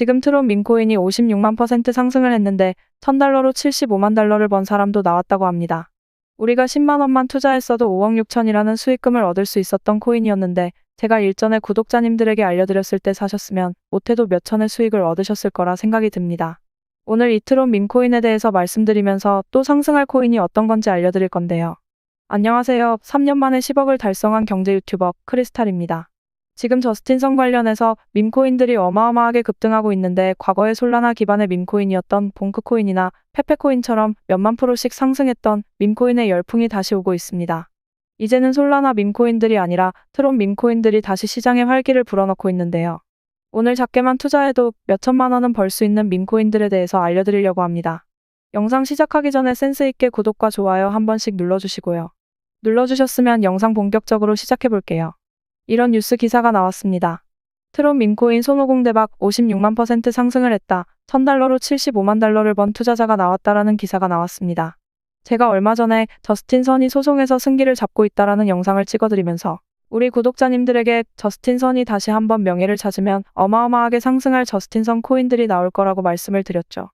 지금 트론 민코인이 56만 퍼센트 상승을 했는데 1000달러로 75만 달러를 번 사람도 나왔다고 합니다. 우리가 10만 원만 투자했어도 5억 6천이라는 수익금을 얻을 수 있었던 코인이었는데 제가 일전에 구독자님들에게 알려드렸을 때 사셨으면 못해도 몇 천의 수익을 얻으셨을 거라 생각이 듭니다. 오늘 이트론 민코인에 대해서 말씀드리면서 또 상승할 코인이 어떤 건지 알려드릴 건데요. 안녕하세요. 3년 만에 10억을 달성한 경제 유튜버 크리스탈입니다. 지금 저스틴성 관련해서 밈코인들이 어마어마하게 급등하고 있는데 과거의 솔라나 기반의 밈코인이었던 봉크코인이나 페페코인처럼 몇만 프로씩 상승했던 밈코인의 열풍이 다시 오고 있습니다. 이제는 솔라나 밈코인들이 아니라 트론 밈코인들이 다시 시장에 활기를 불어넣고 있는데요. 오늘 작게만 투자해도 몇천만 원은 벌 수 있는 밈코인들에 대해서 알려드리려고 합니다. 영상 시작하기 전에 센스있게 구독과 좋아요 한 번씩 눌러주시고요. 눌러주셨으면 영상 본격적으로 시작해볼게요. 이런 뉴스 기사가 나왔습니다. 트론 민코인 손오공 대박 56만 퍼센트 상승을 했다. 1000달러로 75만 달러를 번 투자자가 나왔다라는 기사가 나왔습니다. 제가 얼마 전에 저스틴 선이 소송에서 승기를 잡고 있다라는 영상을 찍어드리면서 우리 구독자님들에게 저스틴 선이 다시 한번 명예를 찾으면 어마어마하게 상승할 저스틴 선 코인들이 나올 거라고 말씀을 드렸죠.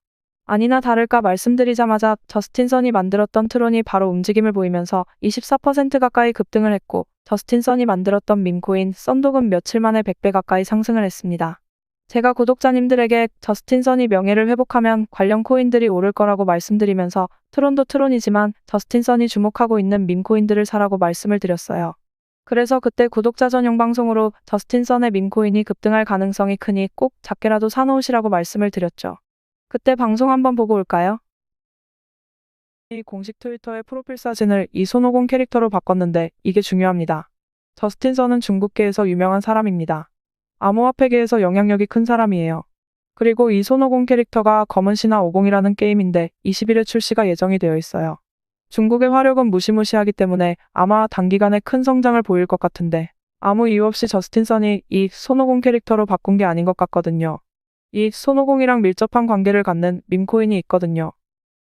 아니나 다를까 말씀드리자마자 저스틴 선이 만들었던 트론이 바로 움직임을 보이면서 24% 가까이 급등을 했고 저스틴 선이 만들었던 밈코인 썬독은 며칠 만에 100배 가까이 상승을 했습니다. 제가 구독자님들에게 저스틴 선이 명예를 회복하면 관련 코인들이 오를 거라고 말씀드리면서 트론도 트론이지만 저스틴 선이 주목하고 있는 밈코인들을 사라고 말씀을 드렸어요. 그래서 그때 구독자 전용 방송으로 저스틴 선의 밈코인이 급등할 가능성이 크니 꼭 작게라도 사놓으시라고 말씀을 드렸죠. 그때 방송 한번 보고 올까요? 이 공식 트위터의 프로필 사진을 이 손오공 캐릭터로 바꿨는데 이게 중요합니다. 저스틴 선은 중국계에서 유명한 사람입니다. 암호화폐계에서 영향력이 큰 사람이에요. 그리고 이 손오공 캐릭터가 검은 신화 50이라는 게임인데 20일에 출시가 예정이 되어 있어요. 중국의 화력은 무시무시하기 때문에 아마 단기간에 큰 성장을 보일 것 같은데 아무 이유 없이 저스틴 선이 이 손오공 캐릭터로 바꾼 게 아닌 것 같거든요. 이 손오공이랑 밀접한 관계를 갖는 밈코인이 있거든요.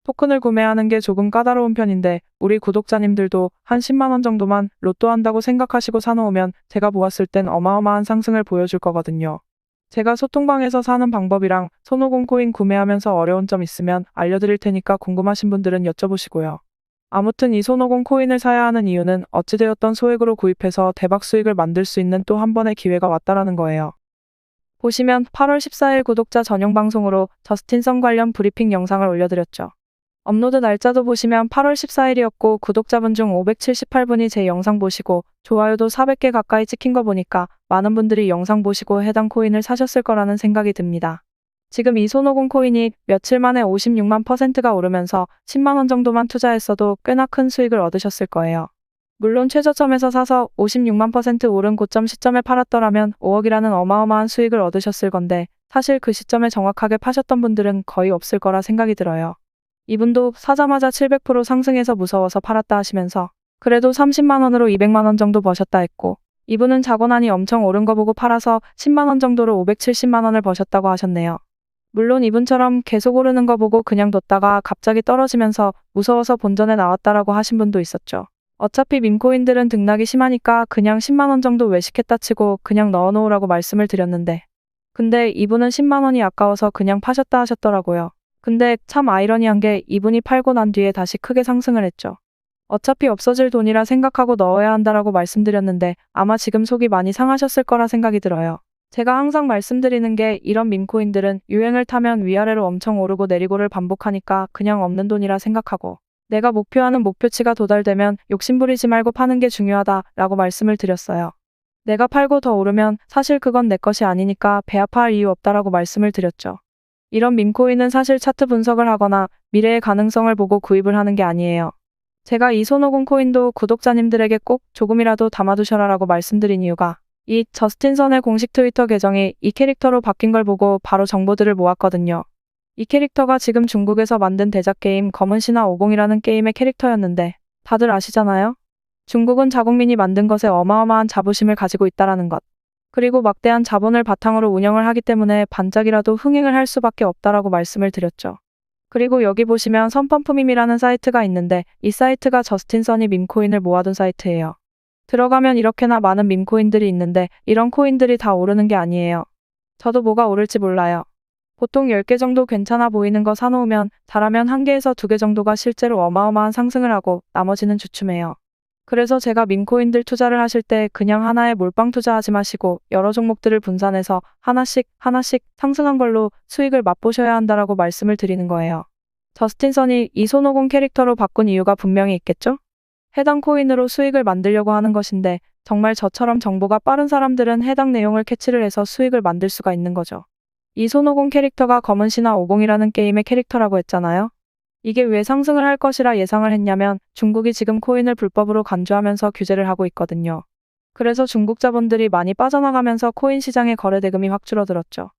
토큰을 구매하는 게 조금 까다로운 편인데 우리 구독자님들도 한 10만원 정도만 로또 한다고 생각하시고 사놓으면 제가 보았을 땐 어마어마한 상승을 보여줄 거거든요. 제가 소통방에서 사는 방법이랑 손오공 코인 구매하면서 어려운 점 있으면 알려드릴 테니까 궁금하신 분들은 여쭤보시고요. 아무튼 이 손오공 코인을 사야 하는 이유는 어찌되었던 소액으로 구입해서 대박 수익을 만들 수 있는 또 한 번의 기회가 왔다라는 거예요. 보시면 8월 14일 구독자 전용 방송으로 저스틴성 관련 브리핑 영상을 올려드렸죠. 업로드 날짜도 보시면 8월 14일이었고 구독자분 중 578분이 제 영상 보시고 좋아요도 400개 가까이 찍힌 거 보니까 많은 분들이 영상 보시고 해당 코인을 사셨을 거라는 생각이 듭니다. 지금 이 손오공 코인이 며칠 만에 56만 퍼센트가 오르면서 10만원 정도만 투자했어도 꽤나 큰 수익을 얻으셨을 거예요. 물론 최저점에서 사서 56만 퍼센트 오른 고점 시점에 팔았더라면 5억이라는 어마어마한 수익을 얻으셨을 건데 사실 그 시점에 정확하게 파셨던 분들은 거의 없을 거라 생각이 들어요. 이분도 사자마자 700% 상승해서 무서워서 팔았다 하시면서 그래도 30만원으로 200만원 정도 버셨다 했고 이분은 자고 나니 엄청 오른 거 보고 팔아서 10만원 정도로 570만원을 버셨다고 하셨네요. 물론 이분처럼 계속 오르는 거 보고 그냥 뒀다가 갑자기 떨어지면서 무서워서 본전에 나왔다라고 하신 분도 있었죠. 어차피 밈코인들은 등락이 심하니까 그냥 10만원 정도 외식했다 치고 그냥 넣어놓으라고 말씀을 드렸는데 근데 이분은 10만원이 아까워서 그냥 파셨다 하셨더라고요. 근데 참 아이러니한 게 이분이 팔고 난 뒤에 다시 크게 상승을 했죠. 어차피 없어질 돈이라 생각하고 넣어야 한다라고 말씀드렸는데 아마 지금 속이 많이 상하셨을 거라 생각이 들어요. 제가 항상 말씀드리는 게 이런 밈코인들은 유행을 타면 위아래로 엄청 오르고 내리고를 반복하니까 그냥 없는 돈이라 생각하고 내가 목표하는 목표치가 도달되면 욕심부리지 말고 파는 게 중요하다 라고 말씀을 드렸어요. 내가 팔고 더 오르면 사실 그건 내 것이 아니니까 배 아파할 이유 없다라고 말씀을 드렸죠. 이런 밈코인은 사실 차트 분석을 하거나 미래의 가능성을 보고 구입을 하는 게 아니에요. 제가 이 손오공 코인도 구독자님들에게 꼭 조금이라도 담아두셔라라고 말씀드린 이유가 이 저스틴 선의 공식 트위터 계정이 이 캐릭터로 바뀐 걸 보고 바로 정보들을 모았거든요. 이 캐릭터가 지금 중국에서 만든 대작 게임 검은 신화 50이라는 게임의 캐릭터였는데 다들 아시잖아요? 중국은 자국민이 만든 것에 어마어마한 자부심을 가지고 있다라는 것. 그리고 막대한 자본을 바탕으로 운영을 하기 때문에 반짝이라도 흥행을 할 수밖에 없다라고 말씀을 드렸죠. 그리고 여기 보시면 선펌프밈이라는 사이트가 있는데 이 사이트가 저스틴 선이 밈코인을 모아둔 사이트예요. 들어가면 이렇게나 많은 밈코인들이 있는데 이런 코인들이 다 오르는 게 아니에요. 저도 뭐가 오를지 몰라요. 보통 10개 정도 괜찮아 보이는 거 사놓으면 잘하면 1개에서 2개 정도가 실제로 어마어마한 상승을 하고 나머지는 주춤해요. 그래서 제가 민코인들 투자를 하실 때 그냥 하나에 몰빵 투자하지 마시고 여러 종목들을 분산해서 하나씩 하나씩 상승한 걸로 수익을 맛보셔야 한다라고 말씀을 드리는 거예요. 저스틴 선이 이 손오공 캐릭터로 바꾼 이유가 분명히 있겠죠? 해당 코인으로 수익을 만들려고 하는 것인데 정말 저처럼 정보가 빠른 사람들은 해당 내용을 캐치를 해서 수익을 만들 수가 있는 거죠. 이 손오공 캐릭터가 검은 신화 50이라는 게임의 캐릭터라고 했잖아요. 이게 왜 상승을 할 것이라 예상을 했냐면 중국이 지금 코인을 불법으로 간주하면서 규제를 하고 있거든요. 그래서 중국 자본들이 많이 빠져나가면서 코인 시장의 거래 대금이 확 줄어들었죠.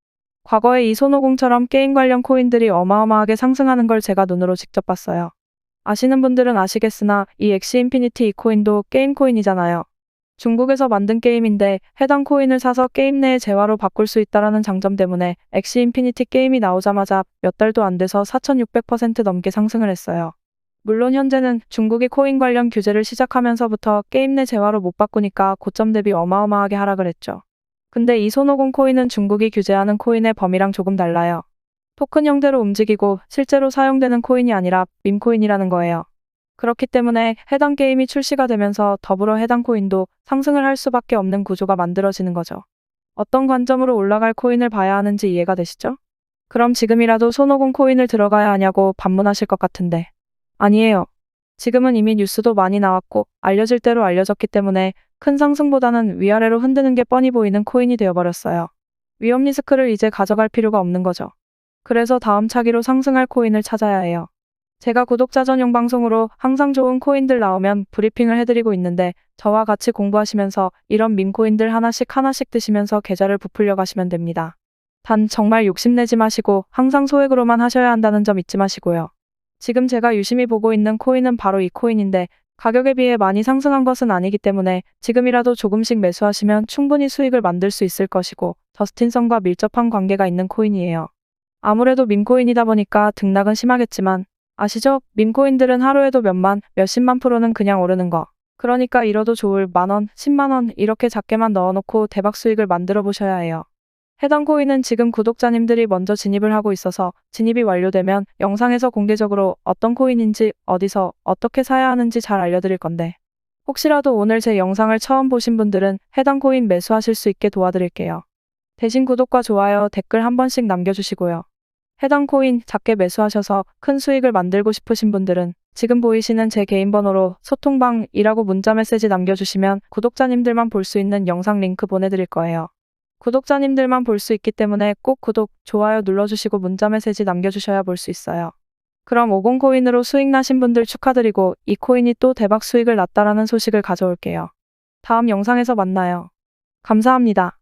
과거에 이 손오공처럼 게임 관련 코인들이 어마어마하게 상승하는 걸 제가 눈으로 직접 봤어요. 아시는 분들은 아시겠으나 이 엑시 인피니티 이 코인도 게임 코인이잖아요. 중국에서 만든 게임인데 해당 코인을 사서 게임 내에 재화로 바꿀 수 있다라는 장점 때문에 엑시 인피니티 게임이 나오자마자 몇 달도 안 돼서 4,600% 넘게 상승을 했어요. 물론 현재는 중국이 코인 관련 규제를 시작하면서부터 게임 내 재화로 못 바꾸니까 고점 대비 어마어마하게 하락을 했죠. 근데 이 손오공 코인은 중국이 규제하는 코인의 범위랑 조금 달라요. 토큰 형태로 움직이고 실제로 사용되는 코인이 아니라 밈코인이라는 거예요. 그렇기 때문에 해당 게임이 출시가 되면서 더불어 해당 코인도 상승을 할 수밖에 없는 구조가 만들어지는 거죠. 어떤 관점으로 올라갈 코인을 봐야 하는지 이해가 되시죠? 그럼 지금이라도 손오공 코인을 들어가야 하냐고 반문하실 것 같은데. 아니에요. 지금은 이미 뉴스도 많이 나왔고 알려질 대로 알려졌기 때문에 큰 상승보다는 위아래로 흔드는 게 뻔히 보이는 코인이 되어버렸어요. 위험 리스크를 이제 가져갈 필요가 없는 거죠. 그래서 다음 차기로 상승할 코인을 찾아야 해요. 제가 구독자 전용 방송으로 항상 좋은 코인들 나오면 브리핑을 해드리고 있는데 저와 같이 공부하시면서 이런 밈코인들 하나씩 하나씩 드시면서 계좌를 부풀려 가시면 됩니다. 단 정말 욕심내지 마시고 항상 소액으로만 하셔야 한다는 점 잊지 마시고요. 지금 제가 유심히 보고 있는 코인은 바로 이 코인인데 가격에 비해 많이 상승한 것은 아니기 때문에 지금이라도 조금씩 매수하시면 충분히 수익을 만들 수 있을 것이고 저스틴성과 밀접한 관계가 있는 코인이에요. 아무래도 밈코인이다 보니까 등락은 심하겠지만 아시죠? 밈코인들은 하루에도 몇만, 몇십만 프로는 그냥 오르는 거. 그러니까 잃어도 좋을 만원, 십만원 이렇게 작게만 넣어놓고 대박 수익을 만들어 보셔야 해요. 해당 코인은 지금 구독자님들이 먼저 진입을 하고 있어서 진입이 완료되면 영상에서 공개적으로 어떤 코인인지 어디서 어떻게 사야 하는지 잘 알려드릴 건데 혹시라도 오늘 제 영상을 처음 보신 분들은 해당 코인 매수하실 수 있게 도와드릴게요. 대신 구독과 좋아요, 댓글 한 번씩 남겨주시고요. 해당 코인 작게 매수하셔서 큰 수익을 만들고 싶으신 분들은 지금 보이시는 제 개인 번호로 소통방이라고 문자 메시지 남겨주시면 구독자님들만 볼 수 있는 영상 링크 보내드릴 거예요. 구독자님들만 볼 수 있기 때문에 꼭 구독, 좋아요 눌러주시고 문자 메시지 남겨주셔야 볼 수 있어요. 그럼 50코인으로 수익 나신 분들 축하드리고 이 코인이 또 대박 수익을 났다라는 소식을 가져올게요. 다음 영상에서 만나요. 감사합니다.